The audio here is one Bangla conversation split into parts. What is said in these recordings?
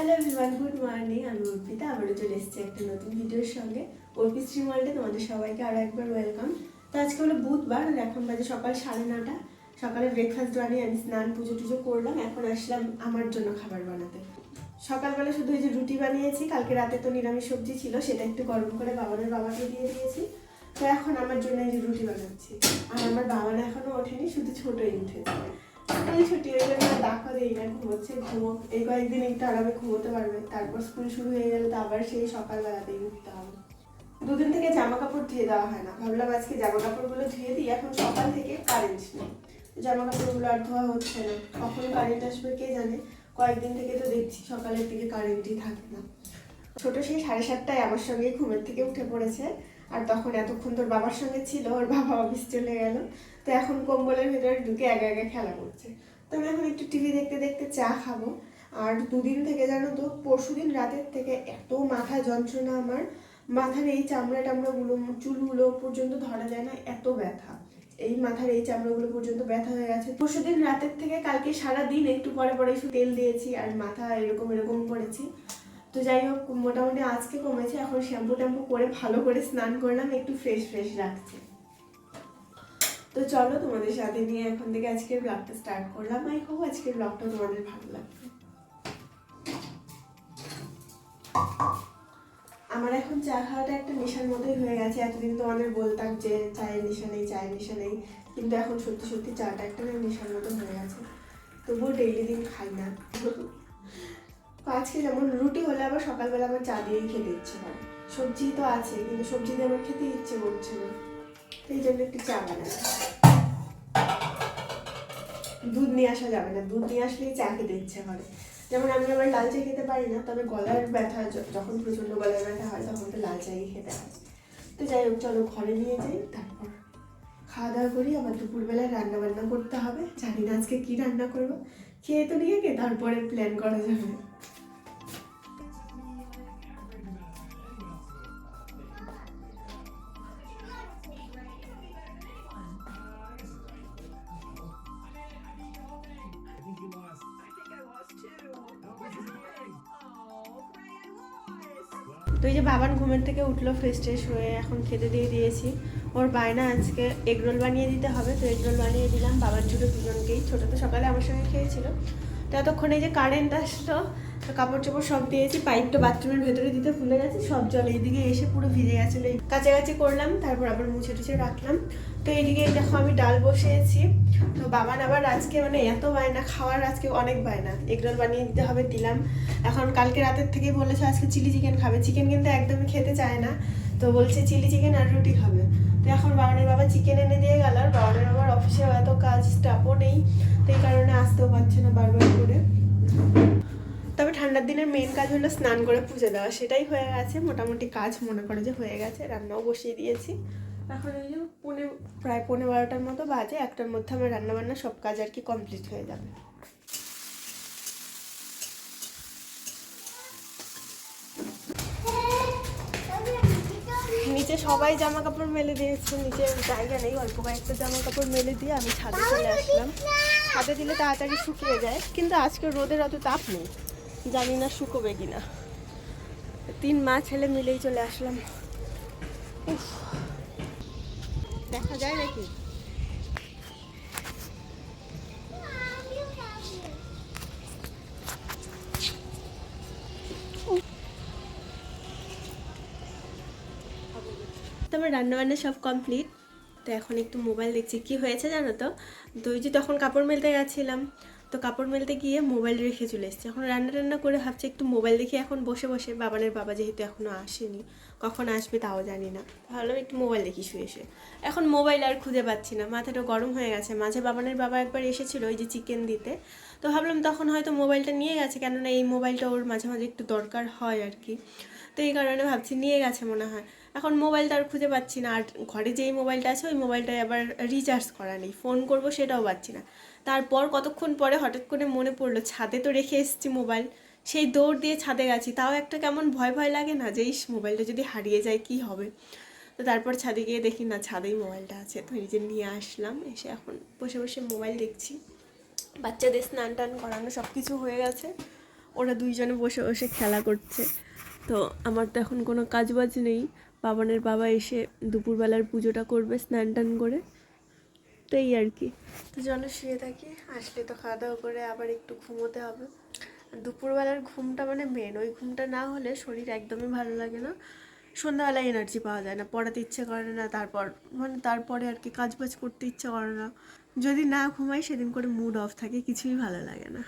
হ্যালো এভরিওয়ান গুড মর্নিং আমি অর্পিতা, আবারও চলে এসেছি একটা নতুন ভিডিওর সঙ্গে। অর্পি শ্রীমল্ডে তোমাদের সবাইকে আরও একবার ওয়েলকাম তো আজকে হলো বুধবার, আর এখন বাজে সকাল সাড়ে নটা। সকালে ব্রেকফাস্ট বানিয়ে আমি স্নান, পুজো টুজো করলাম, এখন আসলাম আমার জন্য খাবার বানাতে। সকালবেলা শুধু এই যে রুটি বানিয়েছি, কালকে রাতে তো নিরামিষ সবজি ছিল, সেটা একটু গরম করে বাবানের বাবাকে দিয়ে দিয়েছি। তো এখন আমার জন্য এই যে রুটি বানাচ্ছি। আর আমার বাবানা এখনও ওঠেনি, শুধু ছোটই উঠেছে। এই ছুটি আর ডাকা দেই না ঘুমোচ্ছে, ঘুমো এই কয়েকদিন একটু আরামে ঘুমোতে পারবে। তারপর স্কুল শুরু হয়ে গেলে তো আবার সেই সকালবেলাতেই উঠতে হবে। দুদিন থেকে জামা কাপড় ধুয়ে দেওয়া হয় না। ভাবলাম আজকে জামা কাপড়গুলো ধুয়ে দিই। এখন সকাল থেকে কারেন্ট নেই। জামা কাপড়গুলো আর ধোয়া হচ্ছে না। কখন কারেন্ট আসবে কে জানে? কয়েকদিন থেকে তো দেখছি সকালের দিকে কারেন্টই থাকে না। ছোট সেই সাড়ে সাতটায় আমার সঙ্গে ঘুমের থেকে উঠে পড়েছে। আর তখন এতক্ষণ তোর বাবার সঙ্গে ছিল, ওর বাবা অফিস চলে গেল। তো এখন কম্বলের ভেতরে ঢুকে একা একা খেলা করছে। তো আমি এখন একটু টিভি দেখতে দেখতে চা খাব। আর দুদিন থেকে জানো তো পরশু দিন রাতের থেকে এত মাথা যন্ত্রণা আমার। মাথার এই চামড়া টামড়াগুলো, চুলগুলো পর্যন্ত ধরা যায় না, এত ব্যথা। এই মাথার এই চামড়াগুলো পর্যন্ত ব্যথা হয়ে গেছে। পরশু দিন রাতের থেকে কালকে সারা দিন একটু পরে পরে একটু তেল দিয়েছি, আর মাথা এরকম এরকম করেছি। তো যাই হোক, মোটামুটি আজকে কমেছে, এখন শ্যাম্পু ট্যাম্পু করে ভালো করে স্নান করলাম, একটু ফ্রেশ ফ্রেশ রাখছে। তো চলো তোমাদের সাথে নিয়ে এখন থেকে আজকের ব্লগটা স্টার্ট করলাম। আই হোপ আজকের ব্লগটা তোমাদের ভালো লাগবে। আমার এখন চা খাওয়াটা একটা নেশার মতোই হয়ে গেছে। এতদিন তো তোমাদের বলতাম যে চায়ের নেশা নেই, চায়ের নেশা নেই, কিন্তু এখন সত্যি সত্যি চাটা একটা নেশার মতো হয়ে গেছে। তবুও ডেইলি দিন খাই না। আজকে যেমন রুটি হলে আবার সকালবেলা আমার চা দিয়েই খেতে ইচ্ছে করে। সবজি তো আছে, কিন্তু সবজি দিয়ে আমার খেতে ইচ্ছে করছে না। এই জন্য একটু চা বানাই। দুধ নিয়ে আসা যাবে না, দুধ নিয়ে আসলেই চা খেতে ইচ্ছে করে। যেমন আমি আবার লাল চা খেতে পারি না, তবে গলার ব্যথা যখন প্রচণ্ড গলার ব্যথা হয়, তখন তো লাল চাই খেতে হয়। তো যাই হোক, চলো ঘরে নিয়ে যাই, তারপর খাওয়া দাওয়া করি। আবার দুপুরবেলায় রান্না বান্না করতে হবে। জানি না আজকে কি রান্না করব। খেয়ে তো নিয়ে গে, তারপরে প্ল্যান করা যাবে। তো এই যে বাবান ঘুমের থেকে উঠল ফ্রেশ ট্রেশ হয়ে এখন খেতে দিয়ে দিয়েছি। ওর বায়না আজকে এগরোল বানিয়ে দিতে হবে। তো এগরোল বানিয়ে দিলাম। বাবার ছোটো দুজনকেই। ছোটো তো সকালে আমার সঙ্গে খেয়েছিল। তো এতক্ষণে যে কারেন্ট আসলো কাপড় চোপড় সব দিয়েছি পাইপটা বাথরুমের ভেতরে দিতে ভুলে গেছি, সব জল এইদিকে এসে পুরো ভিজে গেছিল। কাছাকাছি করলাম, তারপর আবার মুছে টুছে রাখলাম। তো এইদিকে দেখো আমি ডাল বসিয়েছি। তো বাবান আবার আজকে মানে এত বায়না, খাওয়ার আজকে অনেক বায়না। এগরোল বানিয়ে দিতে হবে, দিলাম। এখন কালকে রাতের থেকে বলেছে আজকে চিলি চিকেন খাবে। চিকেন কিন্তু একদমই খেতে চায় না। তো বলছে চিলি চিকেন আর রুটি খাবে। তো এখন বাবানের বাবা চিকেন এনে দিয়ে গেল। আর বাবানের বাবার অফিসেও এত কাজ স্টাফও নেই। তো এই কারণে আসতেও পারছে না বারবার করে। ঠান্ডার দিনের মেন কাজ হলো স্নান করে পুজো দেওয়া। সেটাই হয়ে গেছে। মোটামুটি কাজ মনে করে যে হয়ে গেছে। রান্নাও বসিয়ে দিয়েছি। এখন এই যে পৌনে, প্রায় পৌনে বারোটার মতো বাজে। একটার মধ্যে আমার রান্নাবান্না সব কাজ আর কি কমপ্লিট হয়ে যাবে। নিচে সবাই জামা কাপড় মেলে দিয়েছে। নিচে জায়গা নেই। অল্প কয়েকটা জামা কাপড় মেলে দিয়ে আমি ছাদে চলে আসলাম। ছাদে দিলে তাড়াতাড়ি শুকিয়ে যায়। কিন্তু আজকে রোদের অত তাপ নেই। জানি না শুকোবে কিনা। তিন মা ছেলে মিলেই চলে আসলাম। দেখা যায় নাকি? তো আমার রান্নাবান্না সব কমপ্লিট? তো এখন একটু মোবাইল দেখছি। কি হয়েছে জানো তো? ওই যে তখন কাপড় মেলতে গেছিলাম। তো কাপড় মেলতে গিয়ে মোবাইল রেখে চলে এসেছি। এখন রান্না টান্না করে ভাবছি একটু মোবাইল দেখি এখন বসে বসে বাবানের বাবা যেহেতু এখনও আসেনি, কখন আসবে তাও জানি না। ভালো একটু মোবাইল দেখি শুয়ে শুয়ে। এখন মোবাইল আর খুঁজে পাচ্ছি না, মাথাটা গরম হয়ে গেছে। মাঝে বাবানের বাবা একবার এসেছিল ওই যে চিকেন দিতে। তো ভাবলাম তখন হয়তো মোবাইলটা নিয়ে গেছে, কেননা এই মোবাইলটা ওর মাঝে মাঝে একটু দরকার হয় আর কি। তো এই কারণে ভাবছি নিয়ে গেছে মনে হয়। এখন মোবাইলটা আর খুঁজে পাচ্ছি না, আর ঘরে যেই মোবাইলটা আছে ওই মোবাইলটায় আবার রিচার্জ করা নেই। ফোন করব সেটাও পাচ্ছি না। তারপর কতক্ষণ পরে হঠাৎ করে মনে পড়ল, ছাদে তো রেখে এসেছি মোবাইল। সেই দৌড় দিয়ে ছাদে গেছি। তাও একটা কেমন ভয় ভয় লাগে না যে, ইস, মোবাইলটা যদি হারিয়ে যায়, কি হবে? তো তারপর ছাদে গিয়ে দেখি, না, ছাদেই মোবাইলটা আছে। তো নিজে নিয়ে আসলাম, এসে এখন বসে বসে মোবাইল দেখছি। বাচ্চাদের স্নান টান করানো সব কিছু হয়ে গেছে। ওরা দুইজনে বসে বসে খেলা করছে। তো আমার তো এখন কোনো কাজ বাজ নেই। বাবানের বাবা এসে দুপুরবেলার পুজোটা করবে স্নান টান করে। এই আর কি। তো চলো শুয়ে থাকি আসলে তো খাওয়া দাওয়া করে আবার একটু ঘুমোতে হবে। দুপুরবেলার ঘুমটা মানে মেন ওই ঘুমটা না হলে শরীর একদমই ভালো লাগে না। সন্ধ্যাবেলায় এনার্জি পাওয়া যায় না পড়াতে ইচ্ছে করে না তারপর মানে তারপরে আর কি কাজ বাজ করতে ইচ্ছে করে না। যদি না ঘুমাই সেদিন করে মুড অফ থাকে কিছুই ভালো লাগে না।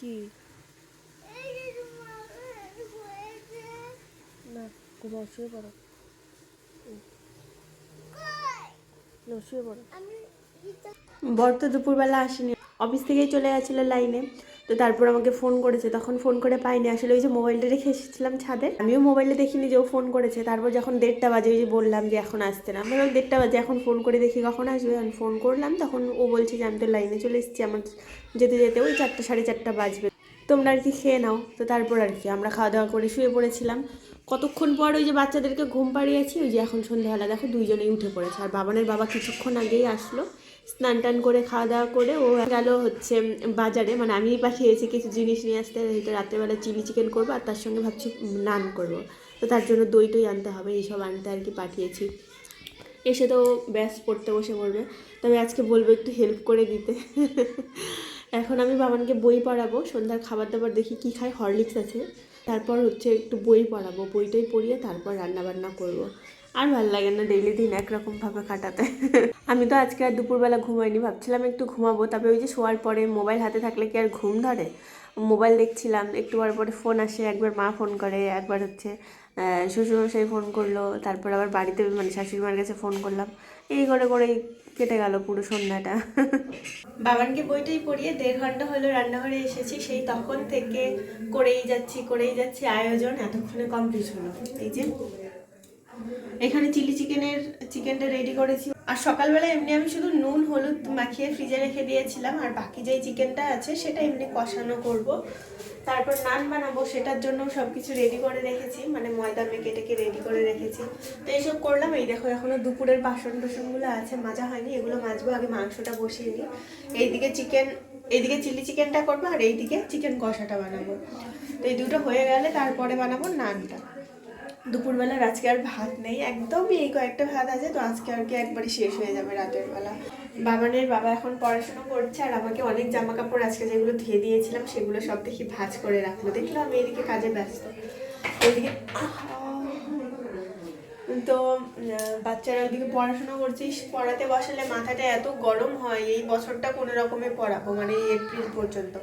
কি? না ঘুমাও শুয়ে পড়ো না শুয়ে পড়ো বর তো দুপুরবেলা আসেনি। অফিস থেকেই চলে গেছিল লাইনে। তো তারপর আমাকে ফোন করেছে। তখন ফোন করে পাইনি। আসলে ওই যে মোবাইলটা রেখে এসেছিলাম ছাদে। আমিও মোবাইলে দেখিনি যে ও ফোন করেছে। তারপর যখন দেড়টা বাজে ওই যে বললাম যে এখন আসতে না। আমি বললাম, দেড়টা বাজে, এখন ফোন করে দেখি কখন আসবে। আমি ফোন করলাম। তখন ও বলছে যে, আমি তো লাইনে চলে এসেছি। আমার যেতে যেতে ওই চারটা, সাড়ে চারটা বাজবে। তোমরা আর কি খেয়ে নাও। তো তারপর আর কি আমরা খাওয়া দাওয়া করে শুয়ে পড়েছিলাম। কতক্ষণ পর ওই যে বাচ্চাদেরকে ঘুম পাড়িয়েছি, ওই যে এখন সন্ধ্যাবেলা দেখো দুইজনেই উঠে পড়েছে। আর বাবানের বাবা কিছুক্ষণ আগেই আসলো, স্নান টান করে, খাওয়া দাওয়া করে, ও গেল হচ্ছে বাজারে। মানে আমিই পাঠিয়েছি কিছু জিনিস নিয়ে আসতে রাত্রেবেলা চিলি চিকেন করব, আর তার সঙ্গে ভাবছি নান করব। তো তার জন্য দই টই আনতে হবে, এইসব আনতে আর কি পাঠিয়েছি। এসে তো ব্যাস পড়তে বসে পড়বে, তবে আজকে বলব একটু হেল্প করে দিতে। এখন আমি বাবানকে বই পড়াবো, সন্ধ্যার খাবার দাবার দেখি কি খায়, হরলিক্স আছে। তারপর হচ্ছে একটু বই পড়াবো, বইটই পড়িয়ে তারপর রান্না বান্না করব। আর ভালো লাগে না ডেইলি দিন একরকমভাবে কাটাতে। আমি তো আজকে আর দুপুরবেলা ঘুমাইনি, ভাবছিলাম একটু ঘুমাবো, তবে ওই যে শোয়ার পরে মোবাইল হাতে থাকলে কি আর ঘুম ধরে? মোবাইল দেখছিলাম, একটু পর পরে ফোন আসে, একবার মা ফোন করে, একবার হচ্ছে শ্বশুরমশাই ফোন করল, তারপর আবার বাড়িতে মানে শাশুড়ি মার কাছে ফোন করলাম। এই করে করেই কেটে গেল পুরো সন্ধ্যাটা। বাবানকে বইটাই পড়িয়ে দেড় ঘণ্টা হলো রান্নাঘরে এসেছি, সেই তখন থেকে করেই যাচ্ছি করেই যাচ্ছি আয়োজন, এতক্ষণে কমপ্লিট হলো। এই যে এখানে চিলি চিকেনের, চিকেনটা রেডি করেছি। আর সকালবেলা এমনি আমি শুধু নুন, হলুদ মাখিয়ে ফ্রিজে রেখে দিয়েছিলাম, আর বাকি যেই চিকেনটা আছে সেটা এমনি কষানো করব। তারপর নান বানাবো, সেটার জন্য সব কিছু রেডি করে রেখেছি মানে ময়দা মেখে টেকে রেডি করে রেখেছি। তো এইসব করলাম, এই দেখো এখনও দুপুরের বাসন টাসনগুলো আছে, মাজা হয়নি, এগুলো মাজবো, আগে মাংসটা বসিয়ে নিই। এইদিকে চিকেন, এইদিকে চিলি চিকেনটা করব, আর এইদিকে চিকেন কষাটা বানাবো। তো এই দুটো হয়ে গেলে তারপরে বানাবো নানটা। দুপুরবেলার আজকে আর ভাত নেই, একদমই এই কয়েকটা ভাত আছে, তো আজকে আর কি একবারই শেষ হয়ে যাবে রাতের বেলা। বাবানের বাবা এখন পড়াশুনো করছে, আর আমাকে অনেক জামা কাপড় আজকে যেগুলো ধুয়ে দিয়েছিলাম, সেগুলো সব দেখি ভাজ করে রাখল। দেখলাম আমি এদিকে কাজে ব্যস্ত। এদিকে তো বাচ্চারা ওইদিকে পড়াশোনা করছিস পড়াতে বসালে মাথাটা এত গরম হয়, এই বছরটা কোনো রকমে পড়াবো মানে এপ্রিল পর্যন্ত।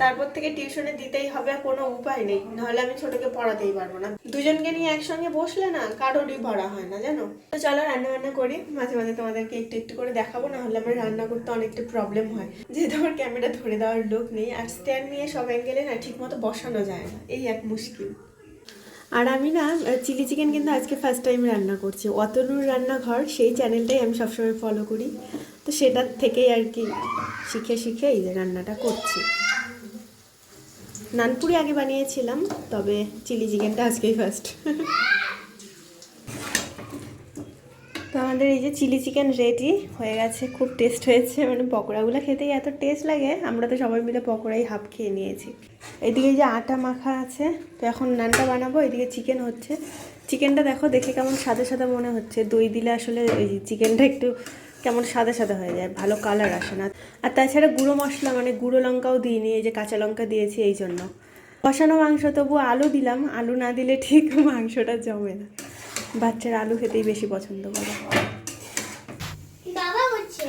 তারপর থেকে টিউশনে দিতেই হবে কোনো উপায় নেই, নাহলে আমি ছোটকে পড়াতেই পারব না। দুজনকে নিয়ে একসঙ্গে বসলে না, কারোরই পড়া হয় না, জানো? তো চলো রান্না বান্না করি, মাঝে মাঝে তোমাদেরকে একটু একটু করে দেখাবো না হলে আমার রান্না করতে অনেকটা প্রবলেম হয়। যেহেতু আমার ক্যামেরা ধরে দেওয়ার লোক নেই, আর স্ট্যান্ড নিয়ে সব অ্যাঙ্গেলে না ঠিক মতো বসানো যায় না, এই এক মুশকিল। আর আমি না চিলি চিকেন কিন্তু আজকে ফার্স্ট টাইম রান্না করছি। অতনুর রান্নাঘর, সেই চ্যানেলটাই আমি সবসময় ফলো করি। তো সেটার থেকেই আর কি শিখে শিখে এই রান্নাটা করছি। নানপুরি আগে বানিয়েছিলাম, তবে চিলি চিকেনটা আজকেই ফার্স্ট তো আমাদের এই যে চিলি চিকেন রেডি হয়ে গেছে, খুব টেস্ট হয়েছে। মানে পকোড়াগুলো খেতেই এত টেস্ট লাগে, আমরা তো সবাই মিলে পকোড়াই হাফ খেয়ে নিয়েছি। এদিকে যে আটা মাখা আছে, তো এখন নানটা বানাবো, এদিকে চিকেন হচ্ছে। চিকেনটা দেখো, দেখে কেমন সাদা সাদা মনে হচ্ছে। দই দিলে আসলে ওই চিকেনটা একটু কেমন সাদা সাদা হয়ে যায়, ভালো কালার আসে না। আর তাছাড়া গুঁড়ো মশলা মানে গুঁড়ো লঙ্কাও দিইনি, এই যে কাঁচা লঙ্কা দিয়েছি এই জন্য। কষানো মাংস তবু আলু দিলাম। আলু না দিলে ঠিক মাংসটা জমে না। বাচ্চারা আলু খেতেই বেশি পছন্দ করে বাবা বলছে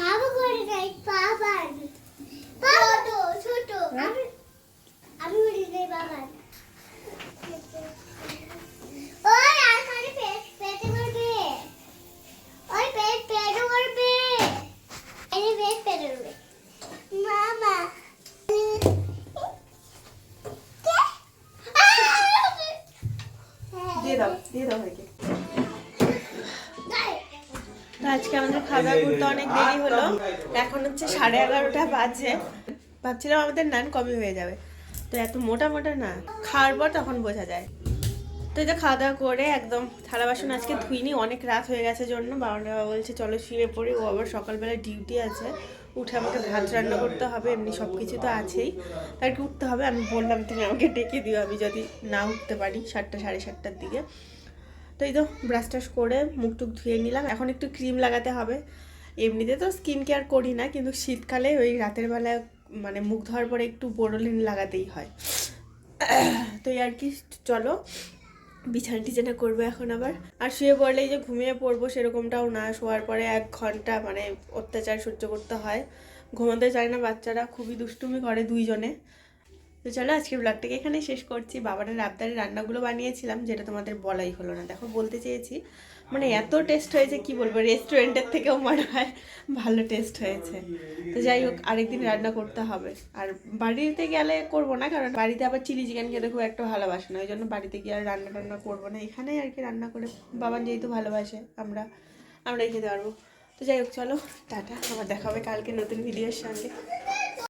বাবা করে নাই বাবা ছোট ছোট আমি আমি বলি বাবা। ওই আর খালি পেট পেটে করবে ওই পেট পেটে করবে এই পেট পেটে করবে মামা দিয়ে দাও দিয়ে দাও ভাইকে। আজকে আমাদের খাওয়া দাওয়া করতে অনেক দেরি হলো। এখন হচ্ছে সাড়ে এগারোটা বাজে। ভাবছিলাম আমাদের নান কবে হয়ে যাবে। তো এত মোটা মোটা না, খাওয়ার পর তখন বোঝা যায়। তো যে খাওয়া দাওয়া করে একদম থালা বাসন আজকে ধুইনি, অনেক রাত হয়ে গেছে জন্য। বাবা বাবা বলছে, চলো শুয়ে পড়ি, ও আবার সকালবেলা ডিউটি আছে। উঠে আমাকে ভাত রান্না করতে হবে, এমনি সব কিছু তো আছেই। তার কি উঠতে হবে, আমি বললাম, তুমি আমাকে ডেকে দিও, আমি যদি না উঠতে পারি সাতটা, সাড়ে সাতটার দিকে। তো এই তো ব্রাশ টাশ করে মুখ টুক ধুয়ে নিলাম। এখন একটু ক্রিম লাগাতে হবে। এমনিতে তো স্কিন কেয়ার করি না, কিন্তু শীতকালে ওই রাতের বেলা মানে মুখ ধোয়ার পরে একটু বোরোলিন লাগাতেই হয়। তো আর কি, চলো। বিছানা টিছানা করব এখন আবার। আর শুয়ে পড়লেই যে ঘুমিয়ে পড়ব সেরকমটাও না, শোয়ার পরে এক ঘণ্টা মানে অত্যাচার সহ্য করতে হয়। ঘুমাতে চায় না বাচ্চারা, খুবই দুষ্টুমি করে দুইজনে। তো চলো, আজকের ব্লগটাকে এখানে শেষ করছি। বাবারের আবদারের রান্নাগুলো বানিয়েছিলাম, যেটা তোমাদের বলাই হলো না। দেখো, বলতে চেয়েছি। মানে এত টেস্ট হয়েছে কি বলব রেস্টুরেন্টের থেকেও মনে হয় ভালো টেস্ট হয়েছে। তো যাই হোক, আরেকদিন রান্না করতে হবে। আর বাড়িতে গেলে করব না, কারণ বাড়িতে আবার চিলি চিকেন খেতে খুব একটা ভালোবাসে না। ওই জন্য বাড়িতে গিয়ে আর রান্না টান্না করব না। এখানেই আর কি রান্না করে বাবা যেহেতু ভালোবাসে, আমরা, আমরাই খেতে পারব। তো যাই হোক, চলো, টাটা। আবার দেখা হবে কালকে নতুন ভিডিওর সঙ্গে।